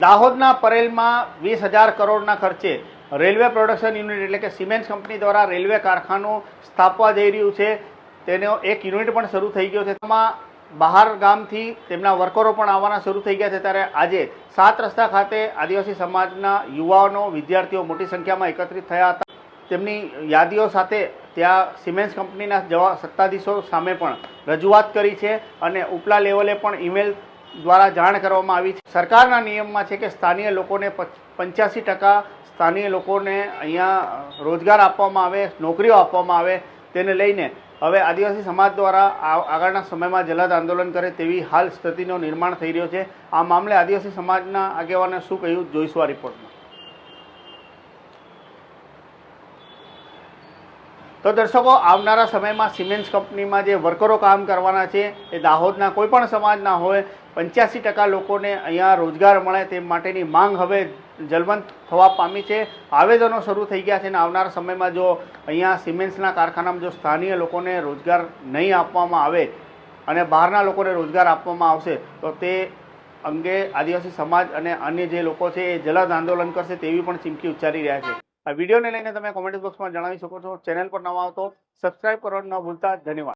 દાહોદના પરેલમાં વીસ હજાર કરોડના ખર્ચે રેલવે પ્રોડક્શન યુનિટ એટલે કે સિમેન્સ કંપની દ્વારા રેલવે કારખાનું સ્થાપવા જઈ રહ્યું છે. તેનો એક યુનિટ પણ શરૂ થઈ ગયો છે. તેમાં બહાર ગામથી તેમના વર્કરો પણ આવવાના શરૂ થઈ ગયા છે. ત્યારે આજે સાત રસ્તા ખાતે આદિવાસી સમાજના યુવાનો, વિદ્યાર્થીઓ મોટી સંખ્યામાં એકત્રિત થયા હતા. તેમની યાદીઓ સાથે ત્યાં સિમેન્સ કંપનીના જવા સત્તાધીશો સામે પણ રજૂઆત કરી છે અને ઉપલા લેવલે પણ ઈમેલ દ્વારા જાણ કરવામાં આવી છે. સરકારના નિયમમાં છે કે સ્થાનિય લોકોને પંચ્યાસી ટકા સ્થાનિય લોકોને અહીંયા રોજગાર આપવામાં આવે, નોકરીઓ આપવામાં આવે તેને લઈને હવે આદિવાસી સમાજ દ્વારા આગળના સમયમાં જલદ આંદોલન કરે તેવી હાલ સ્થિતિનો નિર્માણ થઈ રહ્યો છે. આ મામલે આદિવાસી સમાજના આગેવાને શું કહ્યું? જોઈશું આ રિપોર્ટમાં. તો દર્શકો, આવનારા સમયમાં સિમેન્સ કંપનીમાં જે વર્કરો કામ કરવાના છે, એ દાહોદના કોઈ પણ સમાજના હોય, પંચ્યાસી ટકા લોકોને અહીંયા રોજગાર મળે તે માટેની માંગ હવે જલવંત થવા પામી છે. આવેદનો શરૂ થઈ ગયા છે અને આવનારા સમયમાં જો અહીંયા સિમેન્ટ્સના કારખાનામાં જો સ્થાનીય લોકોને રોજગાર નહીં આપવામાં આવે અને બહારના લોકોને રોજગાર આપવામાં આવશે, તો તે અંગે આદિવાસી સમાજ અને અન્ય જે લોકો છે એ જલદ આંદોલન કરશે તેવી પણ ચીમકી ઉચ્ચારી રહ્યા છે. આ વિડીયોને લઈને તમે કોમેન્ટ બોક્સમાં જણાવી શકો છો. ચેનલ પર નવા આવતો સબસ્ક્રાઇબ કરવાનું ન ભૂલતા. ધન્યવાદ.